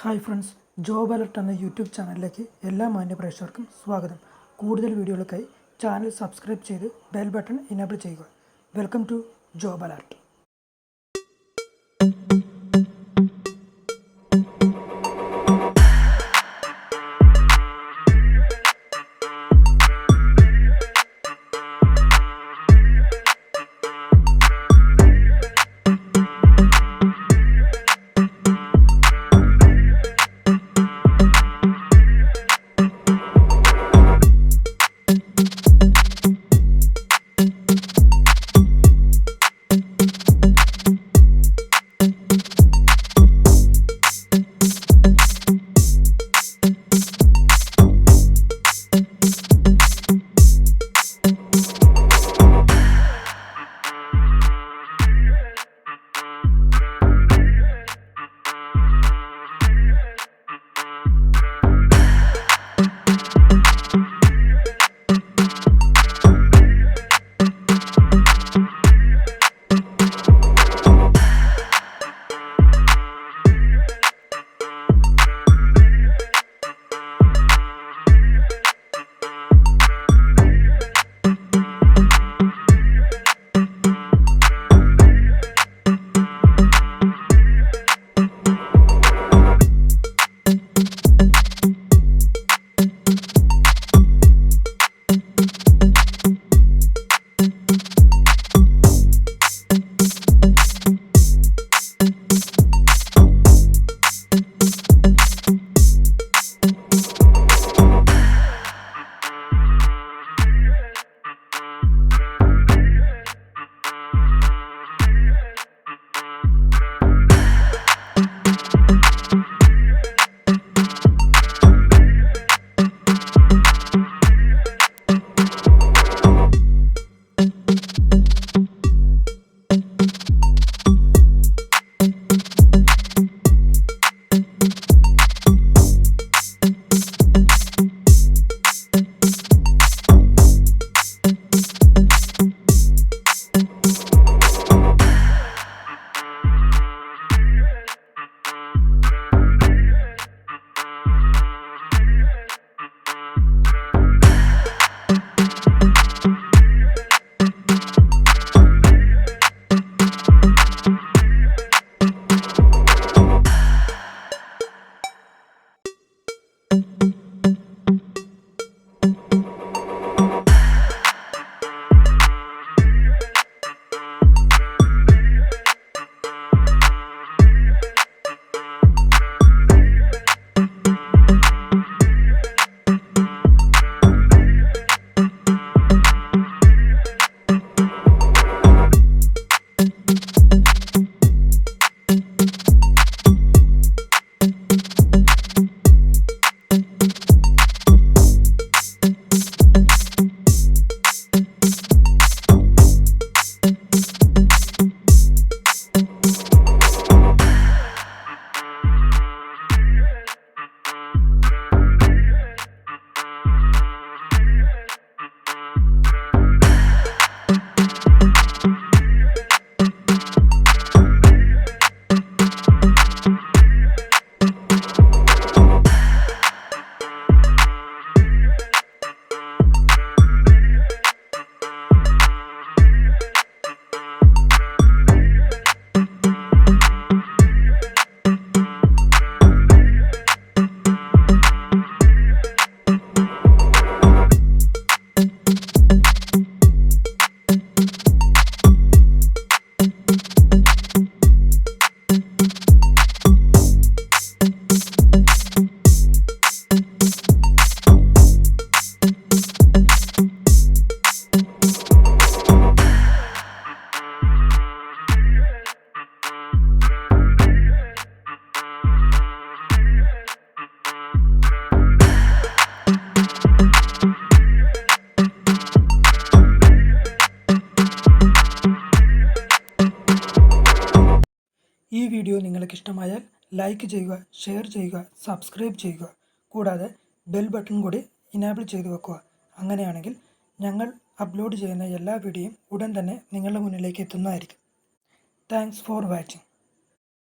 Hi friends job alert എന്ന YouTube ചാനലിലേക്ക് എല്ലാ മാന്യ പ്രേക്ഷകർക്കും സ്വാഗതം. കൂടുതൽ വീഡിയോകൾക്കായി ചാനൽ സബ്സ്ക്രൈബ് ചെയ്ത് ബെൽ ബട്ടൺ ഇനേബിൾ ചെയ്യുക. Welcome to job alert. Video നിങ്ങൾക്ക് ഇഷ്ടമായാൽ ലൈക്ക് ചെയ്യുക ഷെയർ ചെയ്യുക സബ്സ്ക്രൈബ് ചെയ്യുക. കൂടാതെ ബെൽ ബട്ടൺ കൂടി ഇനാബിൾ ചെയ്തു വെക്കുക. അങ്ങനെയാണെങ്കിൽ ഞങ്ങൾ അപ്ലോഡ് ചെയ്യുന്ന എല്ലാ വീഡിയോയും ഉടൻ തന്നെ നിങ്ങളുടെ മുന്നിലേക്ക് എത്തുന്നതായിരിക്കും. Thanks for watching